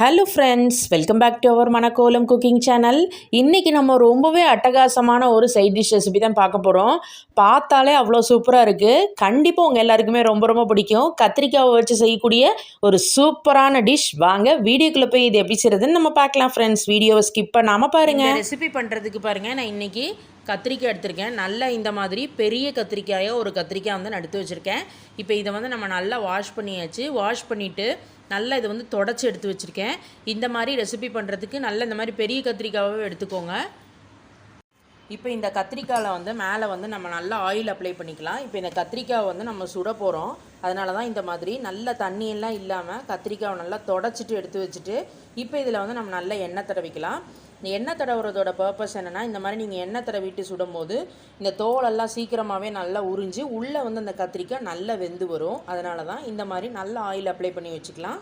Hello friends welcome back to our Manakkolam cooking channel இன்றைக்கி நம்ம ரொம்பவே அட்டகாசமான ஒரு சைட் டிஷ் ரெசிபி தான் பார்க்க போகிறோம் பார்த்தாலே அவ்வளோ சூப்பராக இருக்குது கண்டிப்பாக உங்கள் எல்லாருக்குமே ரொம்ப ரொம்ப பிடிக்கும். கத்திரிக்காவை வச்சு செய்யக்கூடிய ஒரு சூப்பரான டிஷ் வாங்க வீடியோக்குள்ளே போய் இது எப்படி செய்கிறதுன்னு நம்ம பார்க்கலாம் ஃப்ரெண்ட்ஸ் வீடியோவை ஸ்கிப் பண்ணாமல் பாருங்கள் ரெசிபி பண்ணுறதுக்கு பாருங்கள் நான் இன்றைக்கி கத்திரிக்காய் எடுத்திருக்கேன். நல்லா இந்த மாதிரி பெரிய கத்திரிக்காயோ ஒரு கத்திரிக்காய் வந்து நான் எடுத்து வச்சுருக்கேன். இப்போ இதை வந்து நம்ம நல்லா வாஷ் பண்ணியாச்சு. வாஷ் பண்ணிவிட்டு நல்லா இதை வந்து தொடச்சி எடுத்து வச்சுருக்கேன். இந்த மாதிரி ரெசிபி பண்ணுறதுக்கு நல்ல இந்த மாதிரி பெரிய கத்திரிக்காவே எடுத்துக்கோங்க. இப்போ இந்த கத்திரிக்காயில் வந்து மேலே வந்து நம்ம நல்லா ஆயில் அப்ளை பண்ணிக்கலாம். இப்போ இந்த கத்திரிக்காய் வந்து நம்ம சுட போகிறோம் அதனால தான் இந்த மாதிரி நல்ல தண்ணியெல்லாம் இல்லாமல் கத்திரிக்காவை நல்லா தொடச்சிட்டு எடுத்து வச்சுட்டு இப்போ இதில் வந்து நம்ம நல்லா எண்ணெய் தடவிக்கலாம். இந்த எண்ணெய் தடவுறதோட பர்பஸ் என்னென்னா இந்த மாதிரி நீங்கள் எண்ணெய் தடவிட்டு சுடும்போது இந்த தோலெல்லாம் சீக்கிரமாகவே நல்லா உறிஞ்சு உள்ளே வந்து அந்த கத்திரிக்காய் நல்லா வெந்து வரும். அதனால தான் இந்த மாதிரி நல்ல ஆயில் அப்ளை பண்ணி வச்சுக்கலாம்.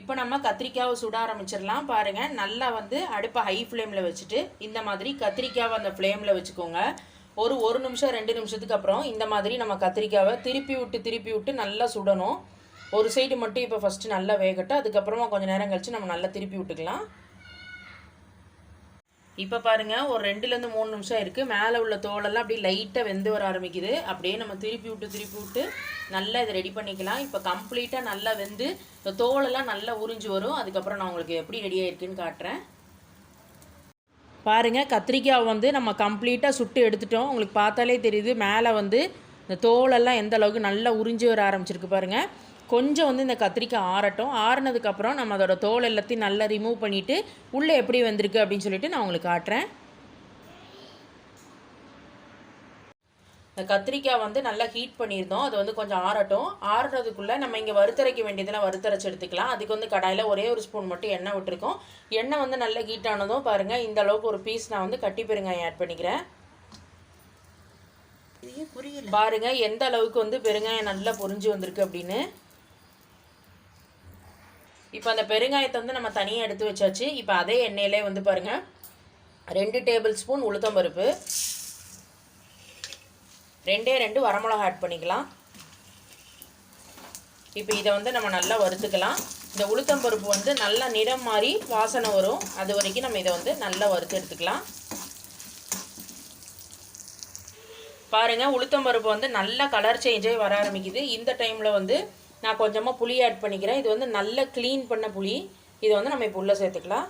இப்போ நம்ம கத்திரிக்காவை சுட ஆரம்பிச்சிடலாம். பாருங்கள் நல்லா வந்து அடுப்பை ஹை ஃப்ளேமில் வச்சுட்டு இந்த மாதிரி கத்திரிக்காவை அந்த ஃப்ளேமில் வச்சுக்கோங்க. ஒரு ஒரு நிமிஷம் ரெண்டு நிமிஷத்துக்கு அப்புறம் இந்த மாதிரி நம்ம கத்திரிக்காவை திருப்பி விட்டு திருப்பி விட்டு நல்லா சுடணும். ஒரு சைடு மட்டும் இப்போ ஃபஸ்ட்டு நல்லா வேகட்டும். அதுக்கப்புறமா கொஞ்சம் நேரம் கழித்து நம்ம நல்லா திருப்பி விட்டுக்கலாம். இப்போ பாருங்கள் ஒரு ரெண்டுலேருந்து மூணு நிமிஷம் இருக்குது மேலே உள்ள தோலெல்லாம் அப்படியே லைட்டாக வெந்து வர ஆரம்பிக்குது. அப்படியே நம்ம திருப்பி விட்டு திருப்பி விட்டு நல்லா இதை ரெடி பண்ணிக்கலாம். இப்போ கம்ப்ளீட்டாக நல்லா வெந்து இந்த தோலெல்லாம் நல்லா உறிஞ்சு வரும். அதுக்கப்புறம் நான் உங்களுக்கு எப்படி ரெடி ஆயிருக்குன்னு காட்டுறேன். பாருங்கள் கத்திரிக்காய் வந்து நம்ம கம்ப்ளீட்டாக சுட்டு எடுத்துட்டோம். உங்களுக்கு பார்த்தாலே தெரியுது மேலே வந்து இந்த தோலெல்லாம் எந்த அளவுக்கு நல்லா உறிஞ்சி வர ஆரம்பிச்சிருக்கு பாருங்கள் கொஞ்சம் வந்து இந்த கத்திரிக்காய் ஆறட்டும். ஆறுனதுக்கப்புறம் நம்ம அதோட தோல் எல்லாத்தையும் நல்லா ரிமூவ் பண்ணிவிட்டு உள்ளே எப்படி வந்திருக்கு அப்படின்னு சொல்லிட்டு நான் உங்களுக்கு காட்டுறேன். இந்த கத்திரிக்காய் வந்து நல்லா ஹீட் பண்ணியிருந்தோம். அது வந்து கொஞ்சம் ஆறட்டும். ஆறுறதுக்குள்ளே நம்ம இங்கே வறுத்தரைக்க வேண்டியதெல்லாம் வறுத்தரைச்சி எடுத்துக்கலாம். அதுக்கு வந்து கடாயில் ஒரே ஒரு ஸ்பூன் மட்டும் எண்ணெய் விட்டுருக்கோம். எண்ணெய் வந்து நல்லா ஹீட் ஆனதும் பாருங்கள் இந்த அளவுக்கு ஒரு பீஸ் நான் வந்து கட்டி பெருங்காயம் ஆட் பண்ணிக்கிறேன். பாருங்க எந்த அளவுக்கு வந்து பெருங்காயம் நல்லா பொரிஞ்சு வந்திருக்கு அப்படின்னு. இப்போ அந்த பெருங்காயத்தை வந்து நம்ம தனியாக எடுத்து வச்சாச்சு. இப்போ அதே எண்ணெயிலே வந்து பாருங்கள் ரெண்டு டேபிள் ஸ்பூன் உளுத்தம்பருப்பு ரெண்டே ரெண்டு வரமிளகா ஆட் பண்ணிக்கலாம். இப்போ இதை வந்து நம்ம நல்லா வறுத்துக்கலாம். இந்த உளுத்தம்பருப்பு வந்து நல்லா நிறம் மாறி வாசனை வரும். அது வரைக்கும் நம்ம இதை வந்து நல்லா வறுத்து எடுத்துக்கலாம். பாருங்கள் உளுத்தம்பருப்பு வந்து நல்ல கலர் சேஞ்சே வர ஆரம்பிக்குது. இந்த டைமில் வந்து நான் கொஞ்சமாக புளி ஆட் பண்ணிக்கிறேன். இது வந்து நல்ல க்ளீன் பண்ண புளி. இதை வந்து நம்ம இப்போ உள்ளே சேர்த்துக்கலாம்.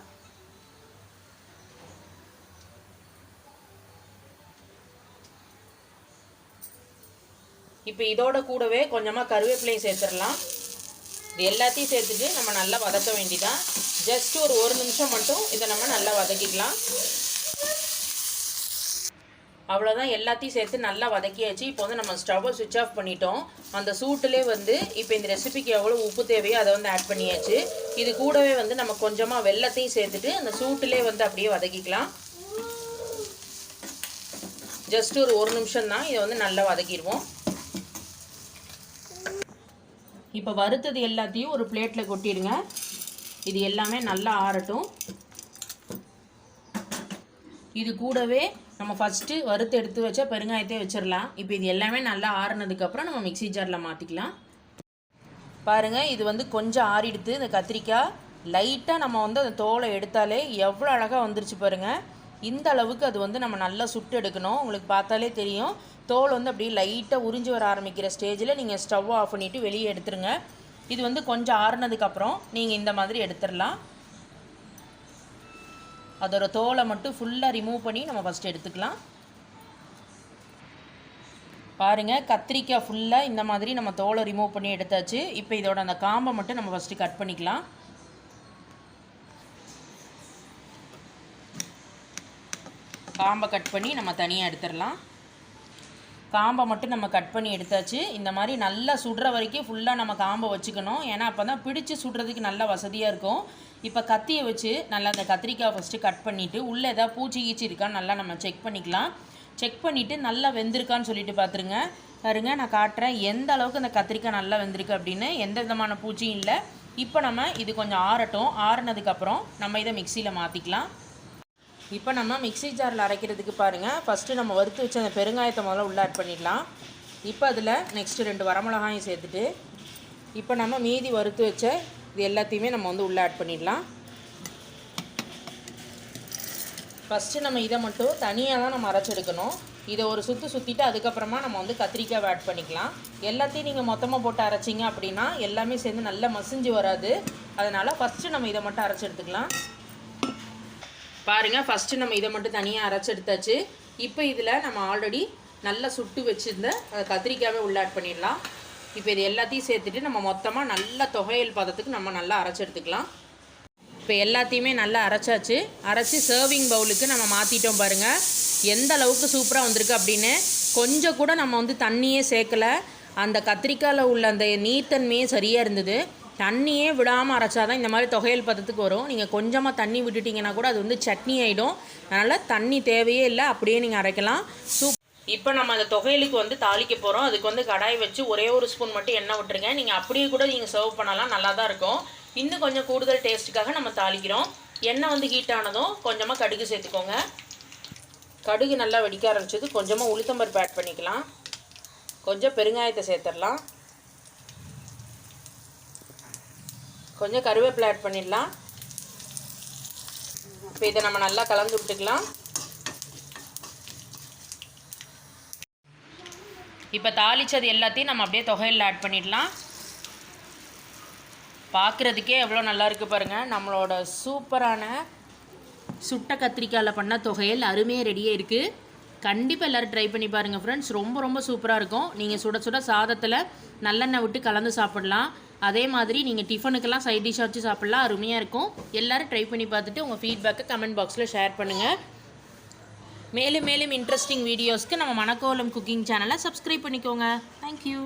இப்போ இதோட கூடவே கொஞ்சமாக கருவேப்பிலையும் சேர்த்துடலாம். இது எல்லாத்தையும் சேர்த்துட்டு நம்ம நல்லா வதக்க வேண்டிதான் ஜஸ்ட் ஒரு ஒரு நிமிஷம் மட்டும் இதை நம்ம நல்லா வதக்கிக்கலாம். அவ்வளோதான் எல்லாத்தையும் சேர்த்து நல்லா வதக்கியாச்சு. இப்போ வந்து நம்ம ஸ்டவ்வை சுவிட்ச் ஆஃப் பண்ணிட்டோம். அந்த சூட்டிலே வந்து இப்போ இந்த ரெசிபிக்கு எவ்வளோ உப்பு தேவையோ அதை வந்து ஆட் பண்ணியாச்சு. இது கூடவே வந்து நம்ம கொஞ்சமாக வெள்ளத்தையும் சேர்த்துட்டு அந்த சூட்டிலே வந்து அப்படியே வதக்கிக்கலாம். ஜஸ்ட் ஒரு ஒரு நிமிஷம் தான் இதை வந்து நல்லா வதக்கிடுவோம். இப்போ வறுத்தது எல்லாத்தையும் ஒரு பிளேட்டில் கொட்டிடுங்க. இது எல்லாமே நல்லா ஆறட்டும். இது கூடவே நம்ம ஃபஸ்ட்டு வறுத்து எடுத்து வச்சா பெருங்காயத்தையே வச்சிடலாம். இப்போ இது எல்லாமே நல்லா ஆறுனதுக்கப்புறம் நம்ம மிக்சி ஜாரில் மாற்றிக்கலாம் பாருங்கள் இது வந்து கொஞ்சம் ஆறிடுத்து. இந்த கத்திரிக்காய் லைட்டாக நம்ம வந்து அந்த தோலை எடுத்தாலே எவ்வளோ அழகாக வந்துருச்சு பாருங்கள் இந்த அளவுக்கு அது வந்து நம்ம நல்லா சுட்டு எடுக்கணும். உங்களுக்கு பார்த்தாலே தெரியும். தோல் வந்து அப்படியே லைட்டாக உறிஞ்சி வர ஆரம்பிக்கிற ஸ்டேஜில் நீங்கள் ஸ்டவ் ஆஃப் பண்ணிவிட்டு வெளியே எடுத்துருங்க. இது வந்து கொஞ்சம் ஆறுனதுக்கப்புறம் நீங்கள் இந்த மாதிரி எடுத்துடலாம். அதோட தோலை மட்டும் ஃபுல்லாக ரிமூவ் பண்ணி நம்ம ஃபஸ்ட்டு எடுத்துக்கலாம். பாருங்கள் கத்திரிக்காய் ஃபுல்லாக இந்த மாதிரி நம்ம தோலை ரிமூவ் பண்ணி எடுத்தாச்சு. இப்போ இதோட அந்த காம்பை மட்டும் நம்ம ஃபஸ்ட்டு கட் பண்ணிக்கலாம். காம்பை கட் பண்ணி நம்ம தனியாக எடுத்துடலாம். காம்பை மட்டும் நம்ம கட் பண்ணி எடுத்தாச்சு. இந்த மாதிரி நல்லா சுடுற வரைக்கும் ஃபுல்லாக நம்ம காம்பை வச்சுக்கணும். ஏன்னா அப்போ தான் பிடிச்சி சுடுறதுக்கு நல்லா வசதியாக இருக்கும். இப்போ கத்தியை வச்சு நல்லா அந்த கத்திரிக்காய் ஃபஸ்ட்டு கட் பண்ணிவிட்டு உள்ளே எதாவது பூச்சி கீச்சி இருக்கான்னு நல்லா நம்ம செக் பண்ணிக்கலாம். செக் பண்ணிவிட்டு நல்லா வெந்திருக்கான்னு சொல்லிட்டு பார்த்துருங்க பாருங்க நான் காட்டுறேன். எந்த அளவுக்கு அந்த கத்திரிக்காய் நல்லா வெந்திருக்கு அப்படின்னு. எந்த விதமான பூச்சியும் இல்லை. இப்போ நம்ம இது கொஞ்சம் ஆறட்டும். ஆறுனதுக்கப்புறம் நம்ம இதை மிக்சியில் மாற்றிக்கலாம் இப்போ நம்ம மிக்ஸி ஜாரில் அரைக்கிறதுக்கு பாருங்கள் ஃபஸ்ட்டு நம்ம வறுத்து வச்ச அந்த பெருங்காயத்தை முதல்ல உள்ளே ஆட் பண்ணிடலாம். இப்போ அதில் நெக்ஸ்ட்டு ரெண்டு வரமிளகாயும் சேர்த்துட்டு இப்போ நம்ம மீதி வறுத்து வச்ச இது எல்லாத்தையுமே நம்ம வந்து உள்ளே ஆட் பண்ணிடலாம். ஃபஸ்ட்டு நம்ம இதை மட்டும் தனியாக தான் நம்ம அரைச்செடுக்கணும் இதை ஒரு சுற்று சுற்றிட்டு அதுக்கப்புறமா நம்ம வந்து கத்திரிக்காய் ஆட் பண்ணிக்கலாம். எல்லாத்தையும் நீங்கள் மொத்தமாக போட்டு அரைச்சிங்க அப்படின்னா எல்லாமே சேர்ந்து நல்லா மசிஞ்சு வராது. அதனால் ஃபஸ்ட்டு நம்ம இதை மட்டும் அரைச்சி எடுத்துக்கலாம். பாருங்கள் ஃபஸ்ட்டு நம்ம இதை மட்டும் தனியாக அரைச்சி எடுத்தாச்சு. இப்போ இதில் நம்ம ஆல்ரெடி நல்லா சுட்டு வச்சுருந்த கத்திரிக்காவே உள்ளாட் உள்ள ஆட் பண்ணிடலாம். இப்போ இது எல்லாத்தையும் சேர்த்துட்டு நம்ம மொத்தமாக நல்ல தொகையல் பதத்துக்கு நம்ம நல்லா அரைச்சி எடுத்துக்கலாம். இப்போ எல்லாத்தையுமே நல்லா அரைச்சாச்சு. அரைச்சி சர்விங் பவுலுக்கு நம்ம மாற்றிட்டோம் பாருங்கள் எந்த அளவுக்கு சூப்பராக வந்திருக்கு அப்படின்னு கொஞ்சம் கூட நம்ம வந்து தண்ணியே சேர்க்கலை. அந்த கத்திரிக்காயில் உள்ள அந்த நீர்த்தன்மையே சரியாக இருந்தது. தண்ணியே விடாமல் அரைச்சா தான் இந்த மாதிரி தொகையல் பதத்துக்கு வரும். நீங்கள் கொஞ்சமாக தண்ணி விட்டுட்டிங்கன்னா கூட அது வந்து சட்னி ஆகிடும் அதனால் தண்ணி தேவையே இல்லை அப்படியே நீங்கள் அரைக்கலாம். சூப். இப்போ நம்ம அந்த தொகையலுக்கு வந்து தாளிக்க போகிறோம் அதுக்கு வந்து கடாய் வச்சு ஒரே ஒரு ஸ்பூன் மட்டும் எண்ணெய் விட்டுருங்க. நீங்கள் அப்படியே கூட நீங்கள் சர்வ் பண்ணலாம் நல்லா தான் இருக்கும். இன்னும் கொஞ்சம் கூடுதல் டேஸ்ட்டுக்காக நம்ம தாளிக்கிறோம். எண்ணெய் வந்து ஹீட் ஆனதும் கொஞ்சமாக கடுகு சேர்த்துக்கோங்க. கடுகு நல்லா வெடிக்க ஆரம்பிச்சது. கொஞ்சமாக உளுத்தம்பருப்பு ஆட் பண்ணிக்கலாம். கொஞ்சம் பெருங்காயத்தை சேர்த்துடலாம். கொஞ்சம் கருவேப்பிலை ஆட் பண்ணிடலாம். இப்போ இதை நம்ம நல்லா கலந்து விட்டுக்கலாம். இப்போ தாளிச்சது எல்லாத்தையும் நம்ம அப்படியே தொகையில் ஆட் பண்ணிடலாம். பார்க்குறதுக்கே எவ்வளோ நல்லா இருக்குது பாருங்கள் நம்மளோட சூப்பரான சுட்ட கத்திரிக்காயில் பண்ண தொகையில் அருமையாக ரெடியாக இருக்குது கண்டிப்பாக எல்லோரும் ட்ரை பண்ணி பாருங்கள் ஃப்ரெண்ட்ஸ் ரொம்ப ரொம்ப சூப்பராக இருக்கும். நீங்கள் சுட சுட சாதத்தில் நல்லெண்ணெய் விட்டு கலந்து சாப்பிடலாம். அதே மாதிரி நீங்கள் டிஃபனுக்கெல்லாம் சைட் டிஷ் வச்சு சாப்பிட்லாம். அருமையாக இருக்கும். எல்லோரும் ட்ரை பண்ணி பார்த்துட்டு உங்கள் ஃபீட்பேக்கை கமெண்ட் பாக்ஸில் ஷேர் பண்ணுங்கள் மேலும் மேலும் இன்ட்ரெஸ்டிங் வீடியோஸ்க்கு நம்ம மணக்கோலம் குக்கிங் சேனலை சப்ஸ்கிரைப் பண்ணிக்கோங்க. Thank you